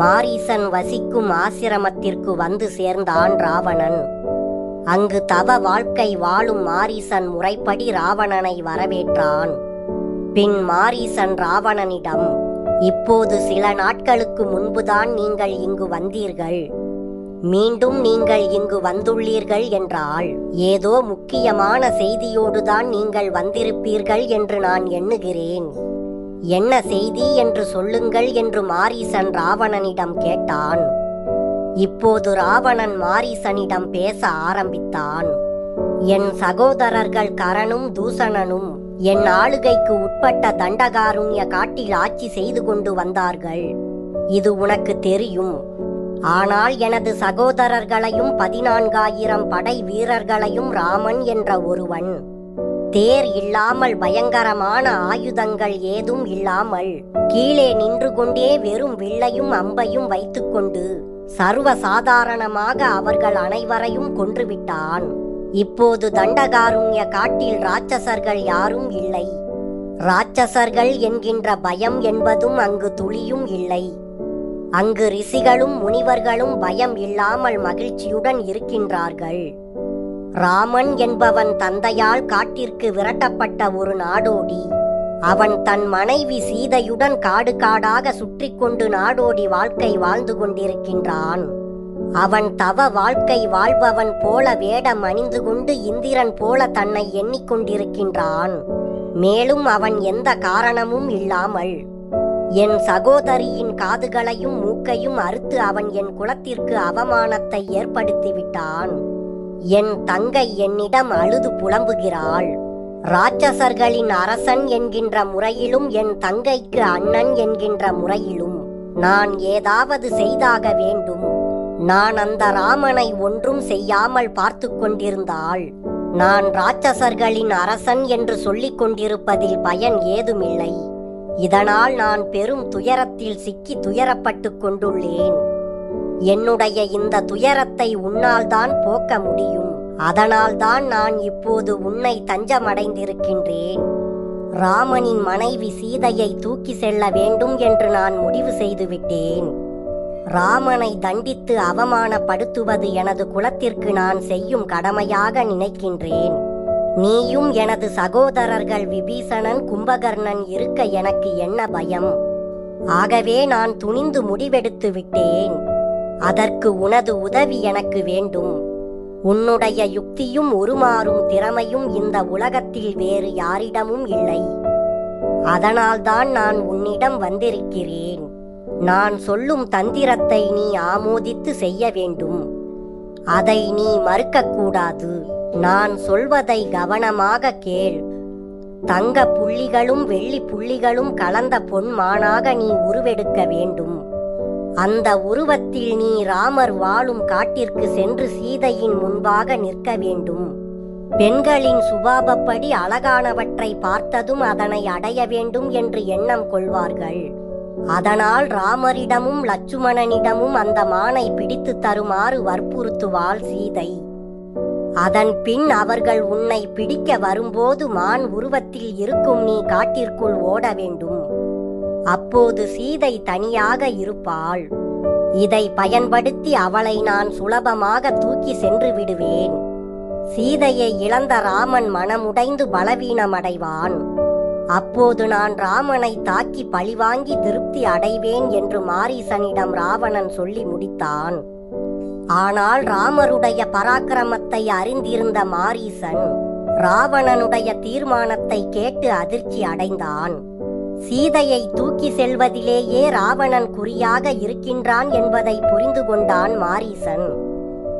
மாரீசன் வசிக்கும் ஆசிரமத்திற்கு வந்து சேர்ந்தான் ராவணன். அங்கு தவ வாழ்க்கை வாழும் மாரீசன் முறைப்படி ராவணனை வரவேற்றான். பின் மாரீசன் ராவணனிடம் இப்போது சில நாட்களுக்கு முன்புதான் நீங்கள் இங்கு வந்தீர்கள். மீண்டும் நீங்கள் இங்கு வந்துள்ளீர்கள் என்றால் ஏதோ முக்கியமான செய்தியோடுதான் நீங்கள் வந்திருப்பீர்கள் என்று நான் எண்ணுகிறேன். என்ன செய்தி என்று சொல்லுங்கள் என்று மாரீசன் ராவணனிடம் கேட்டான். இப்போது ராவணன் மாரீசனிடம் பேச ஆரம்பித்தான். என் சகோதரர்கள் கரனும் தூசணனும் என் ஆளுகைக்கு உட்பட்ட தண்டகாருண்ய காட்டில் ஆட்சி செய்து கொண்டு வந்தார்கள். இது உனக்கு தெரியும். ஆனால் எனது சகோதரர்களையும் பதினான்காயிரம் படை வீரர்களையும் ராமன் என்ற ஒருவன் தேர் இல்லாமல் பயங்கரமான ஆயுதங்கள் ஏதும் இல்லாமல் கீழே நின்று கொண்டே வெறும் வில்லையும் அம்பையும் வைத்துக்கொண்டு சர்வ சாதாரணமாக அவர்கள் அனைவரையும் கொன்றுவிட்டான். இப்போது தண்டகாருண்ய காட்டில் ராட்சசர்கள் யாரும் இல்லை. ராட்சசர்கள் என்கின்ற பயம் என்பதும் அங்கு துளியும் இல்லை. அங்கு ரிஷிகளும் முனிவர்களும் பயம் இல்லாமல் மகிழ்ச்சியுடன் இருக்கின்றார்கள். ராமன் என்பவன் தந்தையால் காட்டிற்கு விரட்டப்பட்ட ஒரு நாடோடி. அவன் தன் மனைவி சீதையுடன் காடு காடாக சுற்றி கொண்டு நாடோடி வாழ்க்கை வாழ்ந்து கொண்டிருக்கின்றான். அவன் தவ வாழ்க்கை வாழ்பவன் போல வேடம் அணிந்து கொண்டு இந்திரன் போல தன்னை எண்ணிக்கொண்டிருக்கின்றான் மேலும் அவன் எந்த காரணமும் இல்லாமல் என் சகோதரியின் காதுகளையும் மூக்கையும் அறுத்து அவன் என் குலத்திற்கு அவமானத்தை ஏற்படுத்திவிட்டான். என் தங்கை என்னிடம் அழுது புலம்புகிறாள். ராட்சசர்களின் அரசன் என்கின்ற முறையிலும் என் தங்கைக்கு அண்ணன் என்கின்ற முறையிலும் நான் ஏதாவது செய்தாக வேண்டும். நான் அந்த ராமனை ஒன்றும் செய்யாமல் பார்த்து கொண்டிருந்தால் நான் ராட்சசர்களின் அரசன் என்று சொல்லிக் கொண்டிருப்பதில் பயன் ஏதுமில்லை. இதனால் நான் பெரும் துயரத்தில் சிக்கி துயரப்பட்டுக் கொண்டுள்ளேன். என்னுடைய இந்த துயரத்தை உன்னால்தான் போக்க முடியும். அதனால்தான் நான் இப்போது உன்னை தஞ்சமடைந்திருக்கின்றேன். ராமனின் மனைவி சீதையை தூக்கி செல்ல வேண்டும் என்று நான் முடிவு செய்துவிட்டேன் ராமனை தண்டித்து அவமானப்படுத்துவது எனது குலத்திற்கு நான் செய்யும் கடமையாக நினைக்கின்றேன். நீயும் எனது சகோதரர்கள் விபீஷணன் கும்பகர்ணன் இருக்க எனக்கு என்ன பயம்? ஆகவே நான் துணிந்து முடிவெடுத்து விட்டேன். அதற்கு உனது உதவி எனக்கு வேண்டும். உன்னுடைய யுக்தியும் உருமாறும் திறமையும் இந்த உலகத்தில் வேறு யாரிடமும் இல்லை. அதனால்தான் நான் உன்னிடம் வந்திருக்கிறேன். நான் சொல்லும் தந்திரத்தை நீ ஆமோதித்து செய்ய வேண்டும். அதை நீ மறுக்கக்கூடாது. நான் சொல்வதை கவனமாக கேள். தங்க புள்ளிகளும் வெள்ளி புள்ளிகளும் கலந்த பொன்மானாக நீ உருவெடுக்க வேண்டும். அந்த உருவத்தில் நீ ராமர் வாழும் காட்டிற்கு சென்று சீதையின் முன்பாக நிற்க வேண்டும். பெண்களின் சுபாபப்படி அழகானவற்றை பார்த்ததும் அதனை அடைய வேண்டும் என்று எண்ணம் கொள்வார்கள். அதனால் ராமரிடமும் லட்சுமணனிடமும் அந்த மானை பிடித்து தருமாறு வற்புறுத்துவாள் சீதை. அதன் பின் அவர்கள் உன்னை பிடிக்க வரும்போது மான் உருவத்தில் இருக்கும் நீ காட்டிற்குள் ஓட வேண்டும். அப்போது சீதை தனியாக இருப்பாள். இதை பயன்படுத்தி அவளை நான் சுலபமாக தூக்கி சென்று விடுவேன். சீதையை இழந்த ராமன் மனமுடைந்து பலவீனமடைவான். அப்போது நான் ராமனை தாக்கி பழிவாங்கி திருப்தி அடைவேன் என்று மாரீசனிடம் ராவணன் சொல்லி முடித்தான். ஆனால் ராமருடைய பராக்கிரமத்தை அறிந்திருந்த மாரீசன் ராவணனுடைய தீர்மானத்தை கேட்டு அதிர்ச்சி அடைந்தான். சீதையை தூக்கி செல்வதிலேயே ராவணன் குறியாக இருக்கின்றான் என்பதை புரிந்து கொண்டான் மாரீசன்.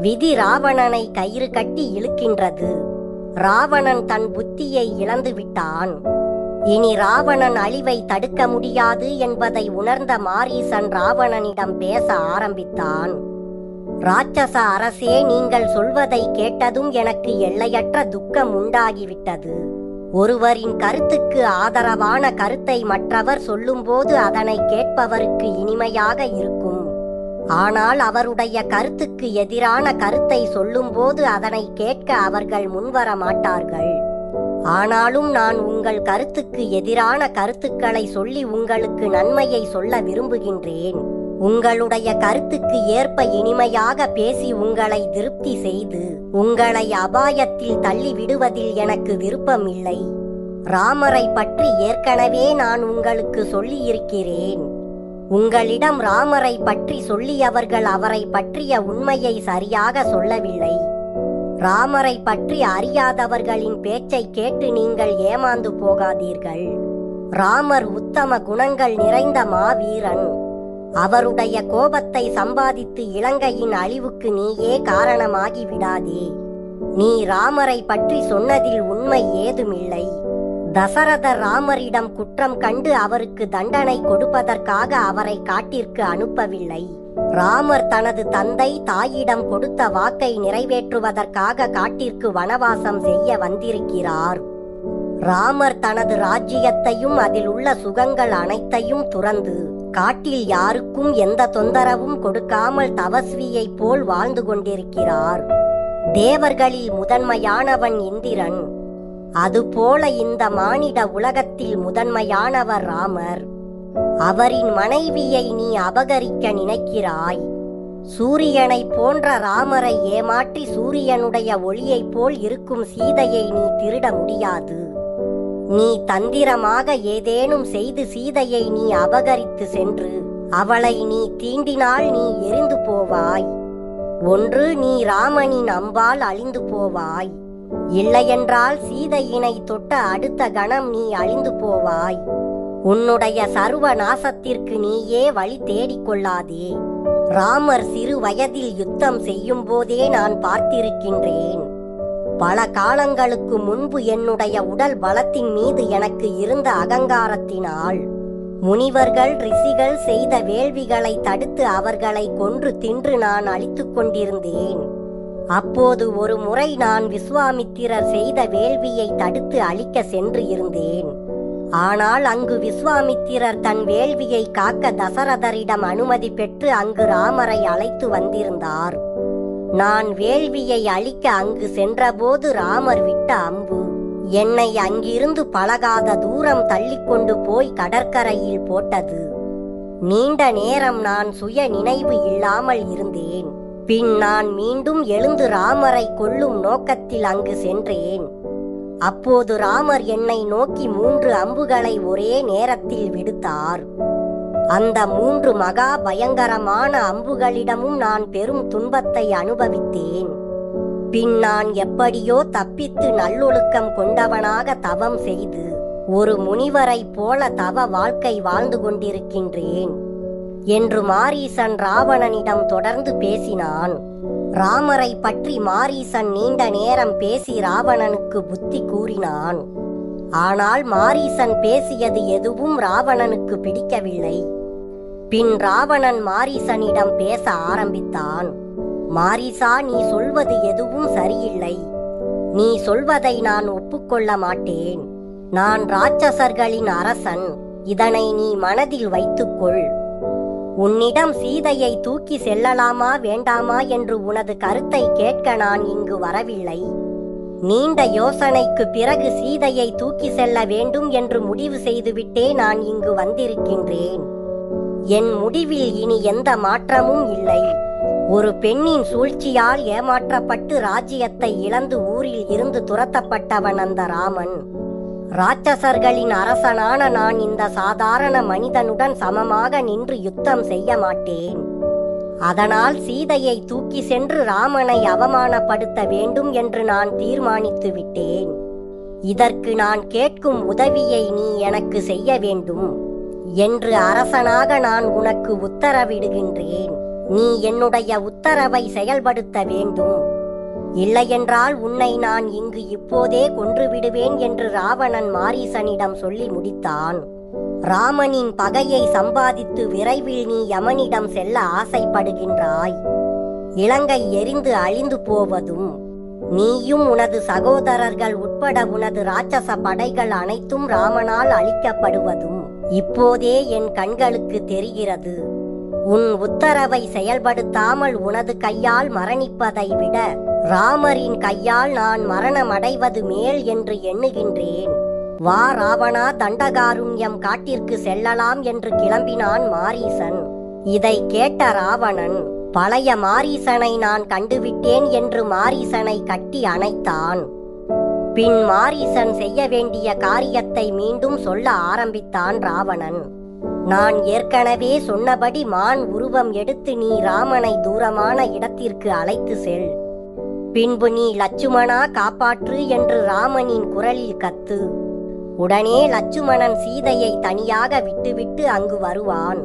விதி ராவணனை கயிறு கட்டி இழுக்கின்றது. ராவணன் தன் புத்தியை இழந்து விட்டான். இனி ராவணன் அழிவை தடுக்க முடியாது என்பதை உணர்ந்த மாரீசன் ராவணனிடம் பேச ஆரம்பித்தான். ராட்சச அரசே நீங்கள் சொல்வதை கேட்டதும் எனக்கு எல்லையற்ற துக்கம் உண்டாகிவிட்டது. ஒருவரின் கருத்துக்கு ஆதரவான கருத்தை மற்றவர் சொல்லும்போது அதனை கேட்பவருக்கு இனிமையாக இருக்கும். ஆனால் அவருடைய கருத்துக்கு எதிரான கருத்தை சொல்லும்போது அதனை கேட்க அவர்கள் முன்வர மாட்டார்கள். ஆனாலும் நான் உங்கள் கருத்துக்கு எதிரான கருத்துக்களை சொல்லி உங்களுக்கு நன்மையை சொல்ல விரும்புகின்றேன். உங்களுடைய கருத்துக்கு ஏற்ப இனிமையாக பேசி உங்களை திருப்தி செய்து உங்களை அபாயத்தில் தள்ளி விடுவதில் எனக்கு விருப்பம் இல்லை ராமரை பற்றி ஏற்கனவே நான் உங்களுக்கு சொல்லியிருக்கிறேன். உங்களிடம் ராமரை பற்றி சொல்லியவர்கள் அவரை பற்றிய உண்மையை சரியாக சொல்லவில்லை. ராமரை பற்றி அறியாதவர்களின் பேச்சை கேட்டு நீங்கள் ஏமாந்து போகாதீர்கள். ராமர் உத்தம குணங்கள் நிறைந்த மாவீரன். அவருடைய கோபத்தை சம்பாதித்து இலங்கையின் அழிவுக்கு நீயே காரணமாகி விடாதே நீ ராமரை பற்றி சொன்னதில் உண்மை ஏதுமில்லை. தசரதர் ராமரிடம் குற்றம் கண்டு அவருக்கு தண்டனை கொடுப்பதற்காக அவரை காட்டிற்கு அனுப்பவில்லை. ராமர் தனது தந்தை தாயிடம் கொடுத்த வாக்கை நிறைவேற்றுவதற்காக காட்டிற்கு வனவாசம் செய்ய வந்திருக்கிறார். ராமர் தனது ராஜ்யத்தையும் அதில் உள்ள சுகங்கள் அனைத்தையும் துறந்து காட்டில் யாருக்கும் எந்த தொந்தரவும் கொடுக்காமல் தவஸ்வியைப் போல் வாழ்ந்து கொண்டிருக்கிறார். தேவர்களில் முதன்மையானவன் இந்திரன். அதுபோல இந்த மானிட உலகத்தில் முதன்மையானவர் ராமர். அவரின் மனைவியை நீ அபகரிக்க நினைக்கிறாய். சூரியனை போன்ற ராமரை ஏமாற்றி சூரியனுடைய ஒளியைப் போல் இருக்கும் சீதையை நீ திருட முடியாது. நீ தந்திரமாக ஏதேனும் செய்து சீதையை நீ அபகரித்து சென்று அவளை நீ தீண்டினால் நீ எரிந்து போவாய். ஒன்று நீ ராமனின் அம்பால் அழிந்து போவாய். இல்லையென்றால் சீதையினை தொட்ட அடுத்த கணம் நீ அழிந்து போவாய். உன்னுடைய சர்வ நாசத்திற்கு நீயே வழி தேடிக்கொள்ளாதே ராமர் சிறு வயதில் யுத்தம் செய்யும் போதே நான் பார்த்திருக்கின்றேன். பல காலங்களுக்கு முன்பு என்னுடைய உடல் பலத்தின் மீது எனக்கு இருந்த அகங்காரத்தினால் முனிவர்கள் ரிஷிகள் செய்த வேள்விகளை தடுத்து அவர்களை கொன்று தின்று நான் அழித்துக் கொண்டிருந்தேன். அப்போது ஒரு முறை நான் விஸ்வாமித்திரர் செய்த வேள்வியை தடுத்து அழிக்க சென்று இருந்தேன். ஆனால் அங்கு விஸ்வாமித்திரர் தன் வேள்வியை காக்க தசரதரிடம் அனுமதி பெற்று அங்கு ராமரை அழைத்து வந்திருந்தார். நான் வேள்வியை அழிக்க அங்கு சென்றபோது ராமர் விட்ட அம்பு. என்னை அங்கிருந்து பழகாத தூரம் தள்ளிக்கொண்டு போய் கடற்கரையில் போட்டது. நீண்ட நேரம் நான் சுய நினைவு இல்லாமல் இருந்தேன். பின் நான் மீண்டும் எழுந்து ராமரை கொல்லும் நோக்கத்தில் அங்கு சென்றேன். அப்போது ராமர் என்னை நோக்கி மூன்று அம்புகளை ஒரே நேரத்தில் விடுத்தார். அந்த மூன்று மகா பயங்கரமான அம்புகளிடமும் நான் பெரும் துன்பத்தை அனுபவித்தேன். பின் நான் எப்படியோ தப்பித்து நல்லொழுக்கம் கொண்டவனாக தவம் செய்து ஒரு முனிவரைப் போல தவ வாழ்க்கை வாழ்ந்து கொண்டிருக்கின்றேன். என்று மாரீசன் ராவணனிடம் தொடர்ந்து பேசினான். ராமரை பற்றி மாரீசன் நீண்ட நேரம் பேசி ராவணனுக்கு புத்தி கூறினான். ஆனால் மாரீசன் பேசியது எதுவும் ராவணனுக்கு பிடிக்கவில்லை. பின் ராவணன் மாரீசனிடம் பேச ஆரம்பித்தான். மாரிசா நீ சொல்வது எதுவும் சரியில்லை. நீ சொல்வதை நான் ஒப்புக்கொள்ள மாட்டேன். நான் ராட்சசர்களின் அரசன். இதனை நீ மனதில் வைத்துக்கொள். உன்னிடம் சீதையை தூக்கி செல்லலாமா வேண்டாமா என்று உனது கருத்தை கேட்க நான் இங்கு வரவில்லை. நீண்ட யோசனைக்கு பிறகு சீதையை தூக்கி செல்ல வேண்டும் என்று முடிவு செய்துவிட்டே நான் இங்கு வந்திருக்கின்றேன். என் முடிவில் இனி எந்த மாற்றமும் இல்லை. ஒரு பெண்ணின் சூழ்ச்சியால் ஏமாற்றப்பட்டு ராஜ்யத்தை இழந்து ஊரில் இருந்து துரத்தப்பட்டவன் அந்த ராமன். ராட்சசர்களின் அரசனான நான் இந்த சாதாரண மனிதனுடன் சமமாக நின்று யுத்தம் செய்ய மாட்டேன். அதனால் சீதையை தூக்கி சென்று ராமனை அவமானப்படுத்த வேண்டும் என்று நான் தீர்மானித்து விட்டேன். இதற்கு நான் கேட்கும் உதவியை நீ எனக்கு செய்ய வேண்டும். என்று அரசனாக நான் உனக்கு உத்தரவிடுகின்றேன். நீ என்னுடைய உத்தரவை செயல்படுத்த வேண்டும். இல்லையென்றால் உன்னை நான் இங்கு இப்போதே கொன்றுவிடுவேன் என்று ராவணன் மாரீசனிடம் சொல்லி முடித்தான். ராமனின் பகையை சம்பாதித்து விரைவில் நீ யமனிடம் செல்ல ஆசைப்படுகின்றாய். இலங்கை எரிந்து அழிந்து போவதும் நீயும் உனது சகோதரர்கள் உட்பட உனது ராட்சச படைகள் அனைத்தும் ராமனால் அழிக்கப்படுவதும் இப்போதே என் கண்களுக்கு தெரிகிறது. உன் உத்தரவை செயல்படுத்தாமல் உனது கையால் மரணிப்பதை விட ராமரின் கையால் நான் மரணமடைவது மேல் என்று எண்ணுகின்றேன். வா ராவணா தண்டகாருண்யம் காட்டிற்கு செல்லலாம் என்று கிளம்பினான் மாரீசன். இதை கேட்ட ராவணன் பழைய மாரீசனை நான் கண்டுவிட்டேன் என்று மாரீசனை கட்டி அணைத்தான். பின் மாரீசன் செய்ய வேண்டிய காரியத்தை மீண்டும் சொல்ல ஆரம்பித்தான் ராவணன். நான் ஏற்கனவே சொன்னபடி மான் உருவம் எடுத்து நீ ராமனை தூரமான இடத்திற்கு அழைத்து செல். பின்பு நீ லட்சுமணா காப்பாற்று என்று ராமனின் குரலில் கத்து. உடனே லட்சுமணன் சீதையை தனியாக விட்டுவிட்டு அங்கு வருவான்.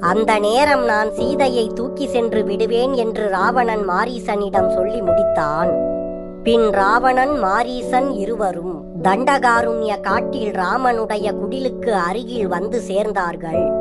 அந்த நேரம் நான் சீதையை தூக்கி சென்று விடுவேன் என்று ராவணன் மாரீசனிடம் சொல்லி முடித்தான். பின் ராவணன் மாரீசன் இருவரும் தண்டகாருண்ய காட்டில் ராமனுடைய குடிலுக்கு அருகில் வந்து சேர்ந்தார்கள்.